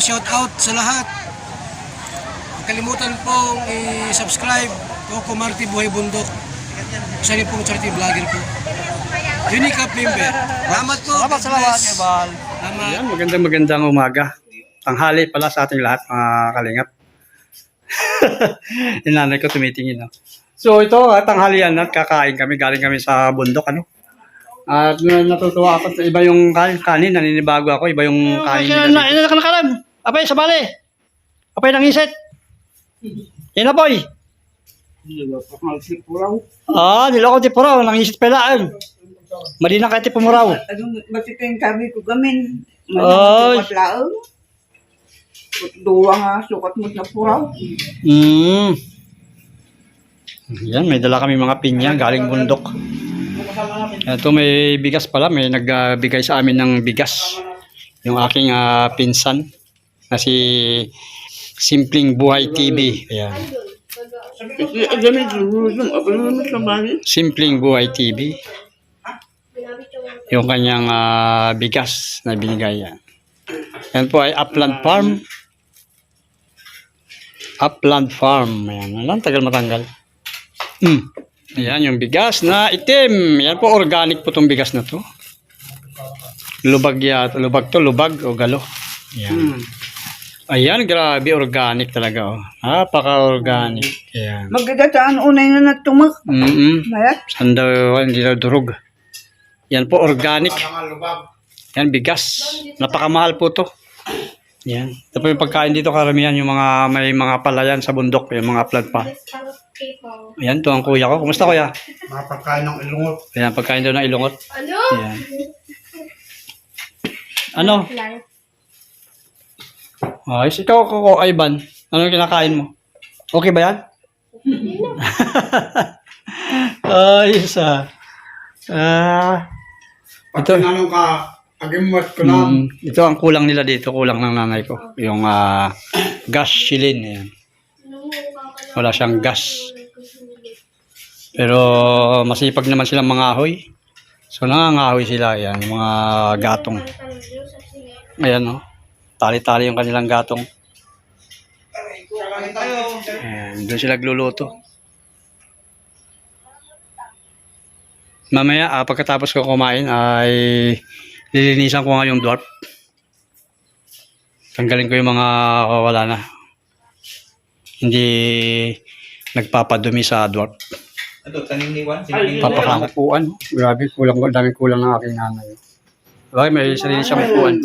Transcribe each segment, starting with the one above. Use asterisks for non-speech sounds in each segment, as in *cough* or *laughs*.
shout out sa lahat. Huwag kalimutan pong i-subscribe Coco Marti Buhay Bundok. Isa rin pong charity vlogger po. Up member. Salamat po. Salamat, salamat, bless. Ebal. Salamat. Ayan, magandang magandang umaga. Tanghali pala sa ating lahat, mga kalingap. *laughs* Yung nanay ko tumitingin. No? So ito, ah, tanghalian at kakain kami. Galing kami sa bundok. Ano? At natutuwa ako. sa Iba yung kanin, kanin, naninibago ako. Iba yung kanin nila dito. Ina ka na kalam. Apay, sa bali. Apay ng iset. Ina boy. Ah, niloko ti puraw. Nang iset pelaan. Mali na kaya ti pumuraw. Anong masiting kami ko gamin. Ay. Laang. Duwa nga, sukat mo na puraw. Mm. Yan, may dala kami mga pinya galing bundok. Ito may bigas pala, may nagbigay sa amin ng bigas. Yung aking ah, pinsan na si Simpleng Buhay TV. Ayan. Simpleng Buhay TV. Yung kanyang ah, bigas na binigay yan. Yan po ay Upland Farm. Upland Farm. Ayan. Alam, tagal matanggal. Hmm. Ayan, yung bigas na itim. Yan po, organic po tong bigas na to. Lubag yata. Lubag to, lubag o galo. Ayan. Ayan, grabe, organic talaga. Oh. Napaka-organic. Ayan. Magdadataan unay na natumak. Mm-mm. Mayat. Sanda, hindi na durog. Yan po, organic. Yan, bigas. Napakamahal po to. Yan. Ito po yung pagkain dito karamihan, yung mga may mga palayan sa bundok, yung mga plant pa. Yan, to ang kuya ko. Kumusta kuya? Mga pagkain ng ilungot. Yan, pagkain daw ng ilungot. Ano? Yan. Ano? Ayos, ikaw ko, Ivan. Ano yung kinakain mo? Okay ba yan? *laughs* Ayos ah. Ah. ito, Tinanong ka, agimot ko Mm, ito ang kulang nila dito, kulang ng nanay ko. Yung ah, gas shilin. Ayan. Wala siyang gas. Pero masipag naman silang mga ahoy. So nangangahoy sila. Ayan, yung mga gatong. Ayan o. Tali-tali yung kanilang gatong. Ayan, doon sila gluluto. Mamaya, ah, pagkatapos ko kumain, ay lilinisan ko nga yung dwarf. Tanggalin ko yung mga wala na. Hindi nagpapadumi sa dwarf. Ito, tanim ni Juan. Papakakuan. Grabe, kulang ko. Daming kulang ng aking nanay. Okay, may sarili siyang upuan.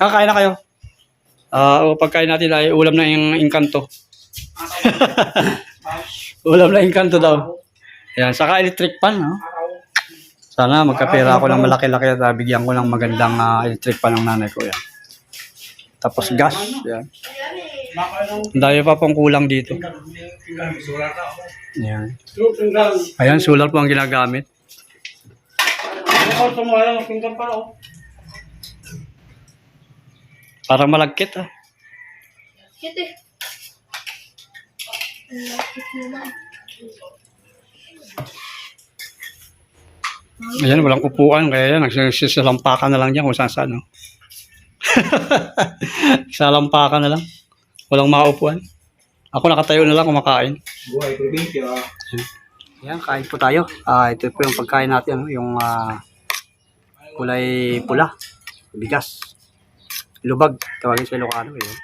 Kakain na kayo. Ah, o pagkain natin ay ulam na yung inkanto. *laughs* ulam na inkanto daw. Yan, saka electric pan, no? Sana magkapera ako ng malaki-laki at ah, bigyan ko ng magandang ah, electric pan ng nanay ko. Yan. Tapos gas. Yan. Ang dami pa pong kulang dito. Yan. Ayan, solar po ang ginagamit. Parang malagkit ah. Kiti. Ayan, walang upuan. Kaya yan, nagsisalampakan na lang dyan kung saan saan. No? *laughs* Salampakan na lang. Walang makaupuan. Ako nakatayo na lang kumakain. Buhay probinsya. Ayan, kain po tayo. Ah, ito po yung pagkain natin, ano, yung ah, kulay pula, bigas, lubag, tawagin sa Ilocano. Eh.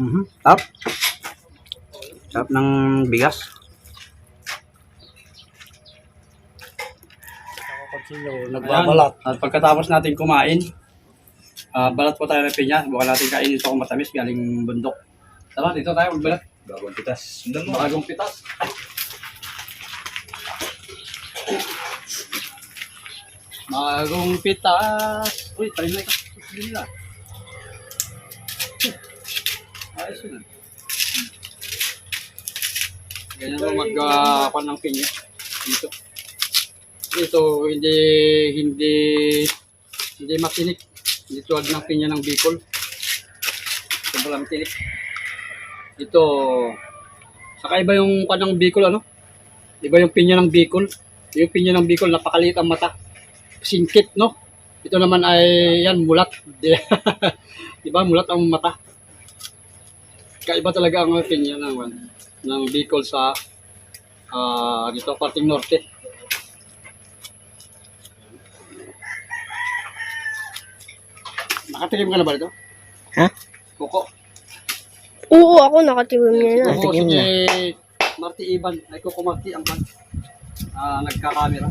Mhm. Tap. Tap ng bigas. Nagbabalat. At pagkatapos natin kumain, ah balat po tayo ng pinya. Bukan natin kainin ito kung matamis galing bundok. Tara, dito tayo magbalat. Bagong pitas. Sundan mo. Bagong pitas. Bagong pitas. Uy, tayo na ito. Hindi nila. Ayos yun. ah. Ganyan lang mag uh, ng pinya. Dito. Ito, hindi, hindi, hindi matinik. Hindi tulad ng pinya ng Bicol. Sobrang tinik. Ito, saka iba yung kanang Bicol, ano? Iba yung pinya ng Bicol. Yung pinya ng Bicol, napakaliit ang mata. Singkit, no? Ito naman ay, yan, mulat. *laughs* Di ba, mulat ang mata. Kaiba talaga ang pinya ng, ng Bicol sa ah dito, parting norte. Nakatikim ka na ba dito? Ha? Kuko. Oo, ako nakatiwim niya na. Oo, si Marty Iban. Ay, Kuko Marty ang. Ah, nagka-camera.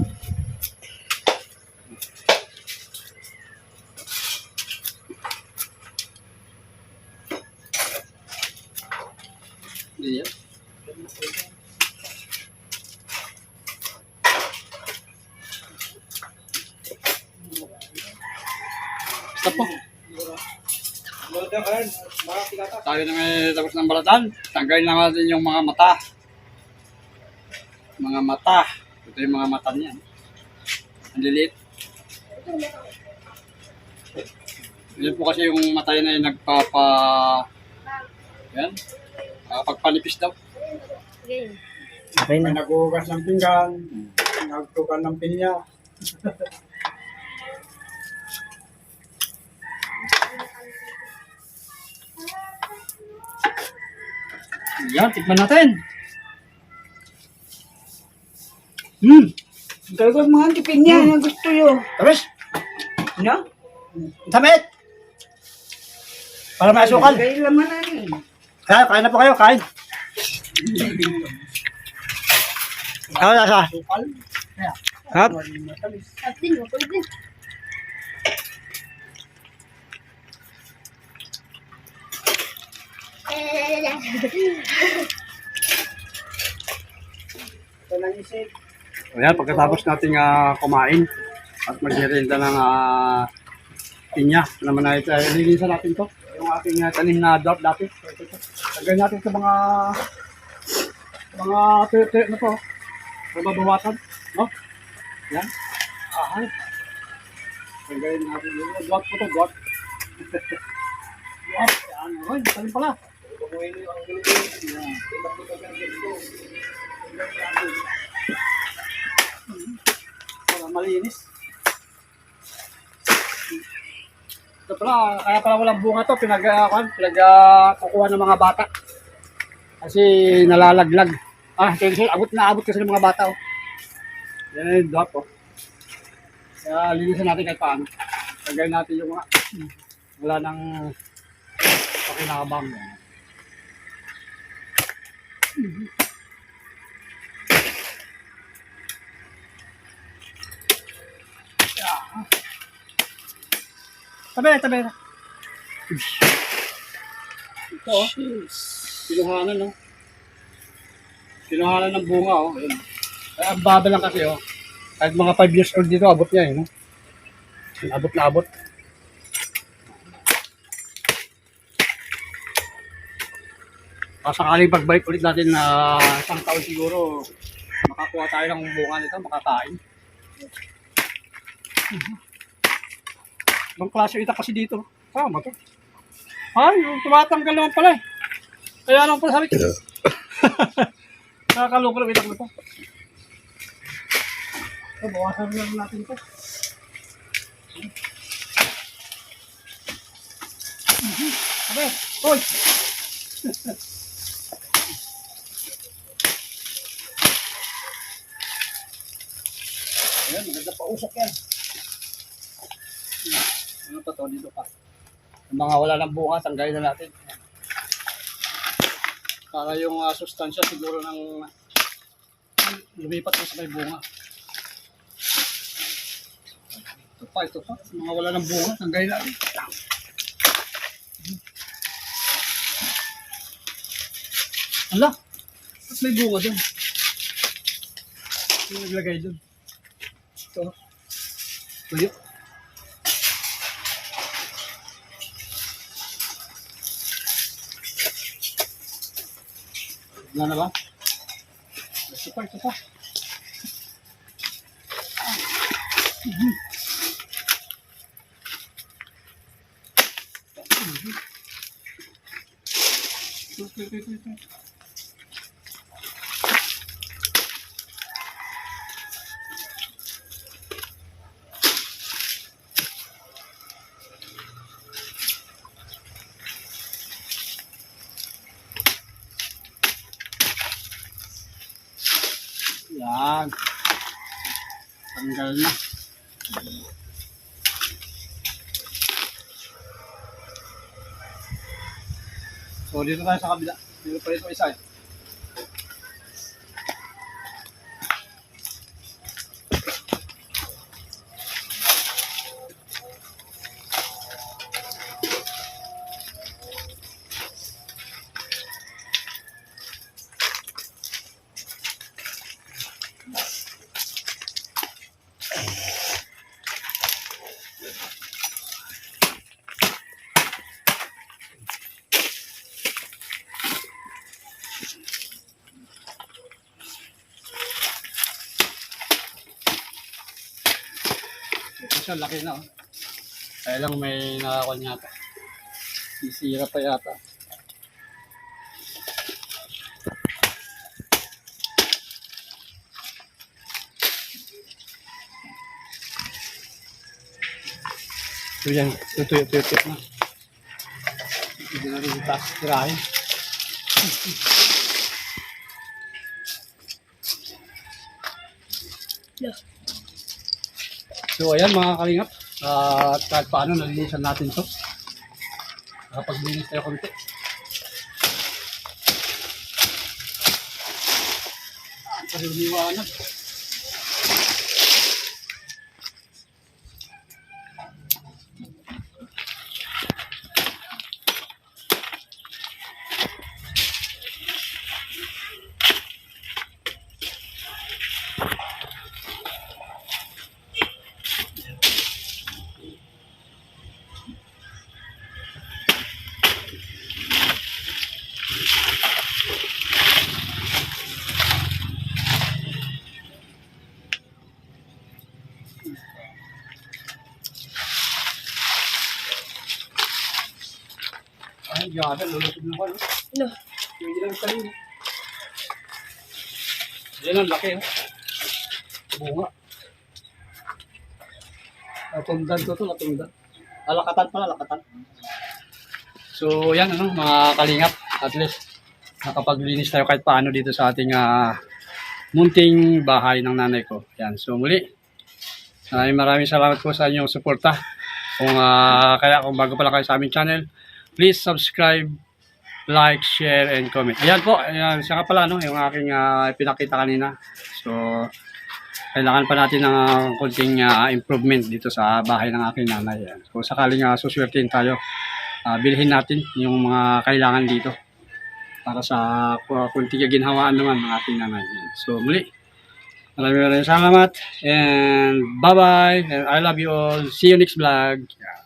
Tayo na may tapos ng balatan. Tanggalin lang natin yung mga mata. Mga mata. Ito yung mga mata niya. Ang liliit. Yan po kasi yung mata na yung nagpapa... Yan. Uh, pagpanipis daw. Game. Okay na. Nagugas ng pinggan, nagtukan ng pinya. *laughs* Yan, tikman natin. Hmm. Talagang mga tipin niya na gusto yun. Tapos, No? damit! Para may asukal. Kaya laman na rin. Kaya, kain na po kayo, kain. Ano nasa? Hap? At din mo, pwede. Ayan, pagkatapos nating ah, kumain at magdirinda ng uh, pinya, naman na ito, lilisan natin to. Yung ating uh, tanim na dot dati. Lagyan natin sa mga mga tete na to. Mababawasan. No? Yan. Ahay. Lagyan natin yung dot po to, dot. Dot. Yan. Uy, tanim pala. Yan. Malinis. Ito pala, kaya pala walang bunga to, pinag, uh, pinag uh, kukuha ng mga bata. Kasi nalalaglag. Ah, ito abot na abot kasi ng mga bata. Oh. Yan yung dot, oh. Kaya linisan natin kahit paano. Lagay natin yung mga, wala nang pakinabang. Tabi, tabi. Ito, oh. Pinuhanan, no? Pinuhanan ng bunga, oh. Ayun. Ay, ang baba lang kasi, oh. Kahit mga 5 years old dito, abot niya, eh, no? Abot na abot. Pasakaling pagbalik ulit natin na isang taon siguro, makakuha tayo ng bunga nito, makakain. Ibang klase itak kasi dito. Tama to. Ay, tumatanggal naman pala eh. Kaya lang pala sabi ko. *laughs* Nakakaloko na itak na to. So, bawasan lang natin ito. Sabi, hoy! *laughs* Ayan, maganda pa usok yan. Ano pa to? Dito pa. Yung mga wala ng bunga, tanggalin na natin. Para yung uh, sustansya siguro ng lumipat na sa may bunga. Ito pa, ito pa. Yung mga wala ng bunga, tanggalin natin. Ala, ba't may bunga dun? Yung naglagay dun. Ito. Tuyo. Wala na ba? Ito pa, ito pa. Ito, ito, ito, ito. Yan. Tanggal na. So, dito tayo sa kabila. Dito pa rin isa. eh. Siya, laki na. Oh. Kaya lang may nakakon yata. Sisira pa yata. So yan, tutuyo, tuyo, tuyo na. Hindi na rin taas tirahin. So ayan mga kalingap, Ah, at kahit paano nalinisan natin to. Nakapaglinis tayo konti. Kasi grabe, lulutog na ko. no? No. Hindi lang kanina. Yan ang laki. Oh. Bunga. Latundan ko to, latundan. Ah, lakatan pala, lakatan. So, yan ano, mga kalingap. At least, nakapaglinis tayo kahit paano dito sa ating ah, munting bahay ng nanay ko. Yan, so muli. Maraming maraming salamat po sa inyong suporta. Kung ah, kaya kung bago pa lang kayo sa aming channel, please subscribe, like, share, and comment. Ayan po, ayan, siya nga pala, no, yung aking ah, pinakita kanina. So, kailangan pa natin ng ah, konting ah, improvement dito sa bahay ng aking nanay. Ayan. So, sakaling uh, suswertin tayo, ah, bilhin natin yung mga kailangan dito para sa uh, kunting ginhawaan naman ng ating nanay. Ayan. So, muli, maraming maraming salamat and bye-bye and I love you all. See you next vlog. Ayan.